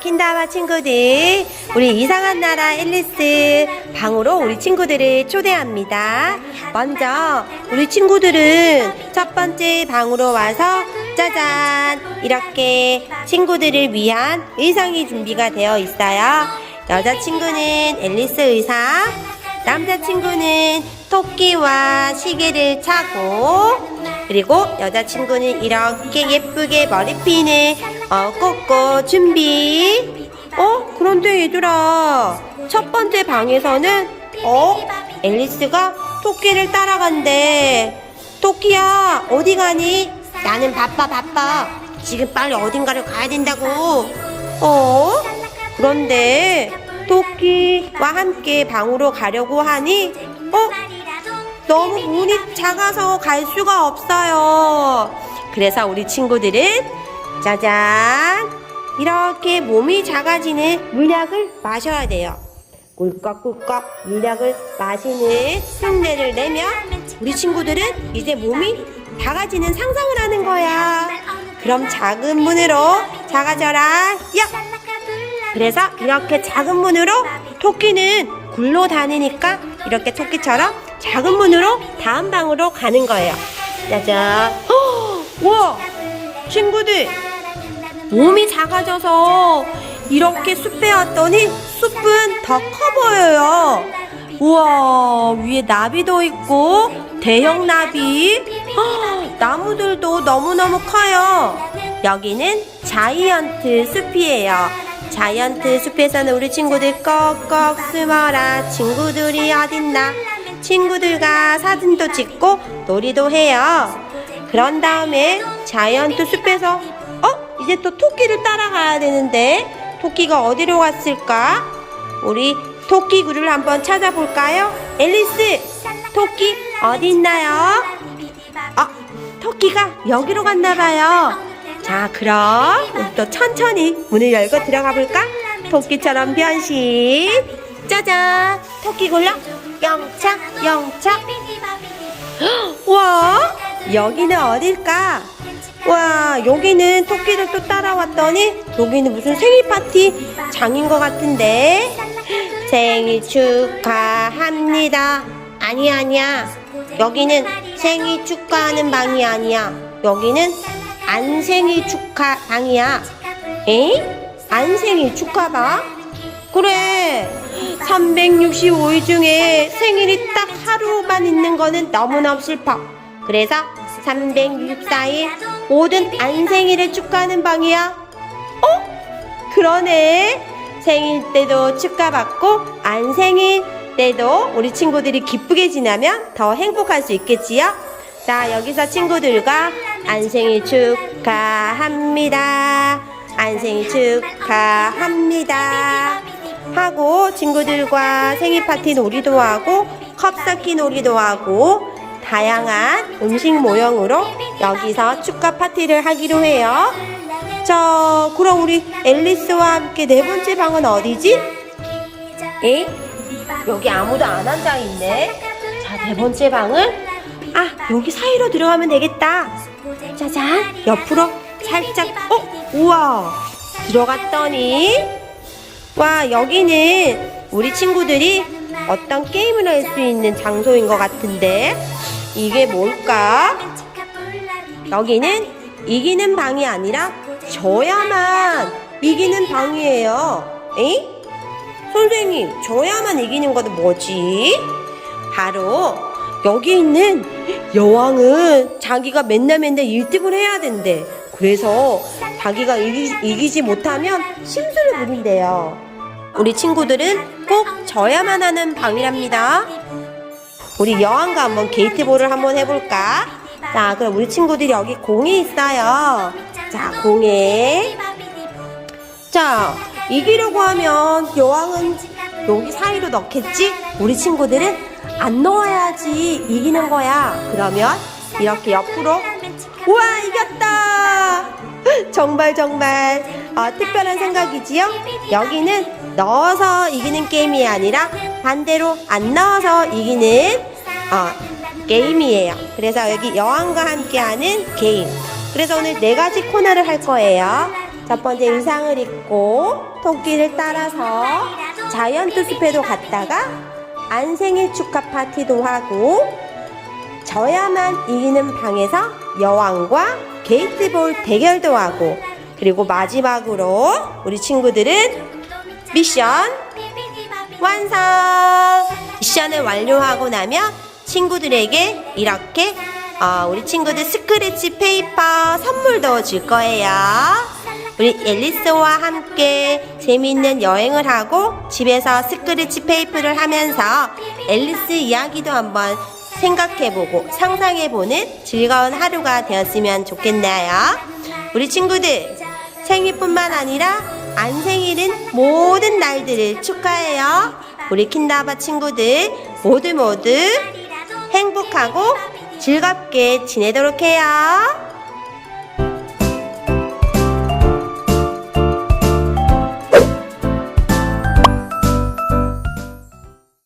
킨다마 친구들, 우리 이상한 나라 앨리스 방으로 우리 친구들을 초대합니다. 먼저 우리 친구들은 첫 번째 방으로 와서 짜잔! 이렇게 친구들을 위한 의상이 준비가 되어 있어요. 여자친구는 앨리스 의상, 남자친구는 토끼와 시계를 차고, 그리고 여자친구는 이렇게 예쁘게 머리핀을 어, 꽂고 준비. 어? 그런데 얘들아, 첫 번째 방에서는, 어? 앨리스가 토끼를 따라간대. 토끼야, 어디 가니? 나는 바빠, 바빠. 지금 빨리 어딘가를 가야 된다고. 어? 그런데 토끼와 함께 방으로 가려고 하니, 어? 너무 문이 작아서 갈 수가 없어요. 그래서 우리 친구들은 짜잔 이렇게 몸이 작아지는 물약을 마셔야 돼요. 꿀꺽꿀꺽 물약을 마시는 흉내를 내면 우리 친구들은 이제 몸이 작아지는 상상을 하는 거야. 그럼 작은 문으로 작아져라. 야! 그래서 이렇게 작은 문으로 토끼는 굴러 다니니까 이렇게 토끼처럼 작은 문으로 다음 방으로 가는 거예요. 짜잔. 헉! 와! 친구들! 몸이 작아져서 이렇게 숲에 왔더니 숲은 더 커 보여요. 우와, 위에 나비도 있고, 대형 나비. 헉! 나무들도 너무너무 커요. 여기는 자이언트 숲이에요. 자이언트 숲에서는 우리 친구들 꺽꺽 숨어라. 친구들이 어딨나? 친구들과 사진도 찍고 놀이도 해요. 그런 다음에 자이언트 숲에서 어? 이제 또 토끼를 따라가야 되는데 토끼가 어디로 갔을까? 우리 토끼 굴을 한번 찾아볼까요? 앨리스, 토끼 어디 있나요? 아, 토끼가 여기로 갔나 봐요. 자, 그럼 또 천천히 문을 열고 들어가 볼까? 토끼처럼 변신. 짜잔, 토끼 굴러 영차, 영차. 와, 여기는 어딜까? 와, 여기는 토끼를 또 따라왔더니 여기는 무슨 생일 파티 장인 것 같은데. 생일 축하합니다. 아니 아니야. 여기는 생일 축하하는 방이 아니야. 여기는 안생일 축하 방이야. 에? 안생일 축하방? 그래. 365일 중에 생일이 딱 하루만 있는 거는 너무너무 슬퍼. 그래서 364일 모든 안생일을 축하하는 방이야. 어? 그러네. 생일 때도 축하받고 안생일 때도 우리 친구들이 기쁘게 지나면 더 행복할 수 있겠지요? 자, 여기서 친구들과 안생일 축하합니다. 안생일 축하합니다. 하고 친구들과 생일 파티 놀이도 하고 컵 쌓기 놀이도 하고 다양한 음식 모형으로 여기서 축하 파티를 하기로 해요. 자, 그럼 우리 앨리스와 함께 네 번째 방은 어디지? 에? 여기 아무도 안 앉아 있네. 자, 네 번째 방은 아, 여기 사이로 들어가면 되겠다. 짜잔, 옆으로 살짝, 어, 우와, 들어갔더니, 와, 여기는 우리 친구들이 어떤 게임을 할 수 있는 장소인 것 같은데, 이게 뭘까? 여기는 이기는 방이 아니라 져야만 이기는 방이에요. 에? 선생님, 져야만 이기는 거는 뭐지? 바로 여기 있는 여왕은 자기가 맨날 맨날 1등을 해야 된대. 그래서 자기가 이기, 이기지 못하면 심술을 부린대요. 우리 친구들은 꼭 져야만 하는 방이랍니다. 우리 여왕과 한번 게이트볼을 한번 해볼까? 자, 그럼 우리 친구들이 여기 공이 있어요. 자, 공에. 자, 이기려고 하면 여왕은 여기 사이로 넣겠지? 우리 친구들은 안 넣어야지 이기는 거야. 그러면 이렇게 옆으로. 우와, 이겼다! 정말 정말 어, 특별한 생각이지요? 여기는 넣어서 이기는 게임이 아니라 반대로 안 넣어서 이기는 어, 게임이에요. 그래서 여기 여왕과 함께하는 게임. 그래서 오늘 네 가지 코너를 할 거예요. 첫 번째 의상을 입고 토끼를 따라서 자이언트 숲에도 갔다가 안생일 축하 파티도 하고 저야만 이기는 방에서 여왕과 게이트볼 대결도 하고 그리고 마지막으로 우리 친구들은 미션 완성! 미션을 완료하고 나면 친구들에게 이렇게 어, 우리 친구들 스크래치 페이퍼 선물도 줄 거예요. 우리 앨리스와 함께 재미있는 여행을 하고 집에서 스크래치 페이퍼를 하면서 앨리스 이야기도 한번 생각해보고 상상해보는 즐거운 하루가 되었으면 좋겠네요. 우리 친구들 생일뿐만 아니라 안생일은 모든 날들을 축하해요. 우리 킨다바 친구들 모두 모두 행복하고 즐겁게 지내도록 해요.